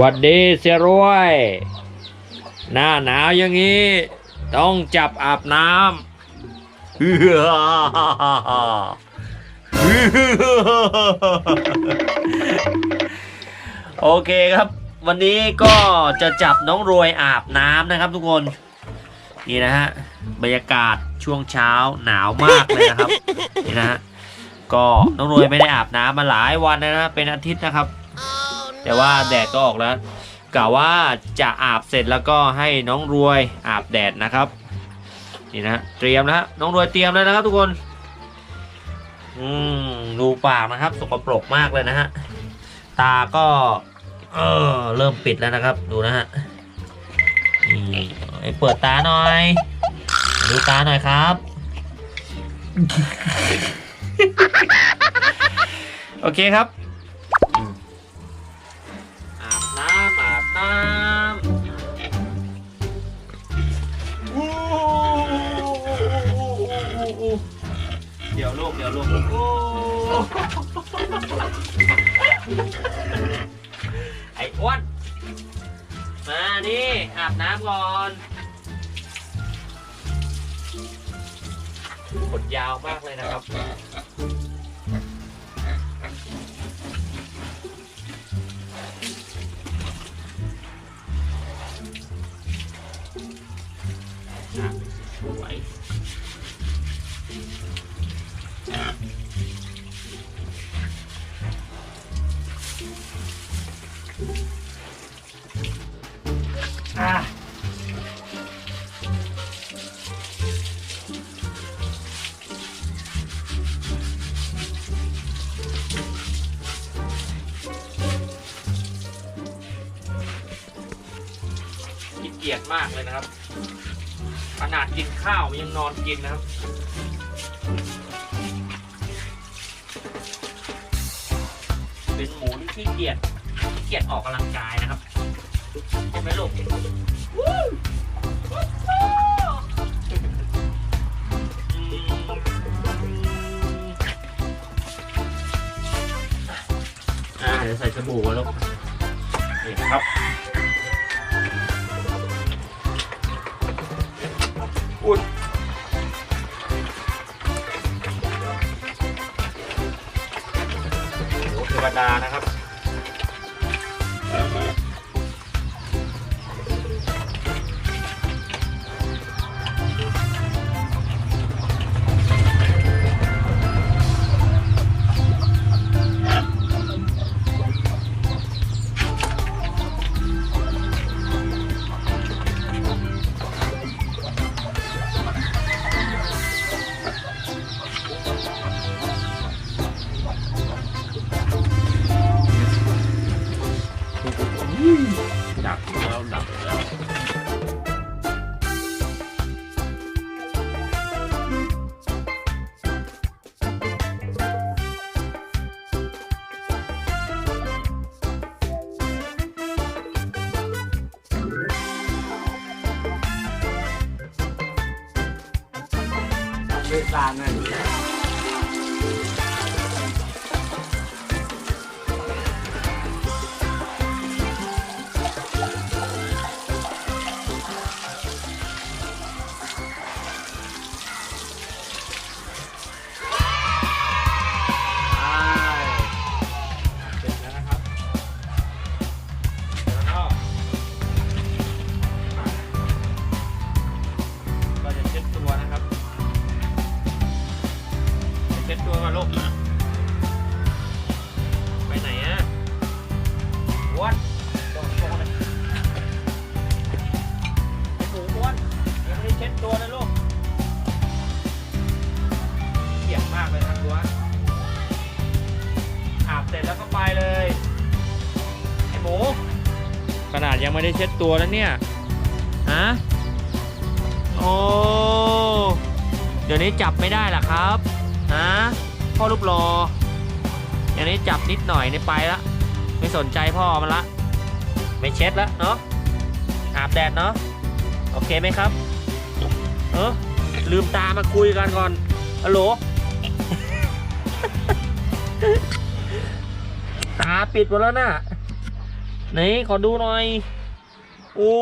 วัดดีเสียรวย หน้าหนาวอย่างนี้ ต้องจับอาบน้ำโอเคครับ วันนี้ก็จะจับน้องรวยอาบน้ำนะครับทุกคน นี่นะฮะ บรรยากาศช่วงเช้าหนาวมากเลยนะครับ นี่นะฮะ ก็น้องรวยไม่ได้อาบน้ำมาหลายวันแล้วนะเป็นอาทิตย์นะครับ แต่ว่าแดดก็ออกแล้วกะว่าจะอาบเสร็จแล้วก็ให้น้องรวยอาบแดดนะครับนี่นะเตรียมแล้วฮะน้องรวยเตรียมแล้วนะครับทุกคนอืมดูปากนะครับ สกปรกมากเลยนะฮะตาก็ เออเริ่มปิดแล้วนะครับ ดูนะฮะนี่เปิดตาหน่อย ดูตาหน่อยครับ โอเคครับ เดี๋ยวลูกเดี๋ยวลูกโอ้ไอ้อ้วนมานี่อาบน้ำก่อนขนยาวมากเลยนะครับสวย เกียจมากเลยนะครับ ขนาดกินข้าวยังนอนกินนะครับเป็นหมูที่ขี้เกียจขี้เกียจออกกำลังกายนะครับใช่ไหมลูกอ่าเดี๋ยวใส่สบู่มาลูกนี่ครับ อุ้ยโอ้เทวดานะครับ เลือกานนั่น เช็ดตัวมาลูกไปไหนอะอ้วโดนโดนเลยไอ้หมูอ้วนยังไม่ได้เช็ดตัวเลยลูกเกลียดมากเลยนะตัวอาบเสร็จแล้วก็ไปเลย ไอ้หมู ขนาดยังไม่ได้เช็ดตัวแล้วเนี่ย ฮะ โอ้ เดี๋ยวนี้จับไม่ได้หรอครับ ฮะพ่อรูปรออย่างนี้จับนิดหน่อยในไปละ ไม่สนใจพ่อมันละ ไม่เช็ดล้วเนาะอาบแดดเนาะโอเคไหมครับ เออลืมตามาคุยกันก่อนฮัลโหลตาปิดหมดแล้วน่ะนี่ขอดูหน่อย โอ้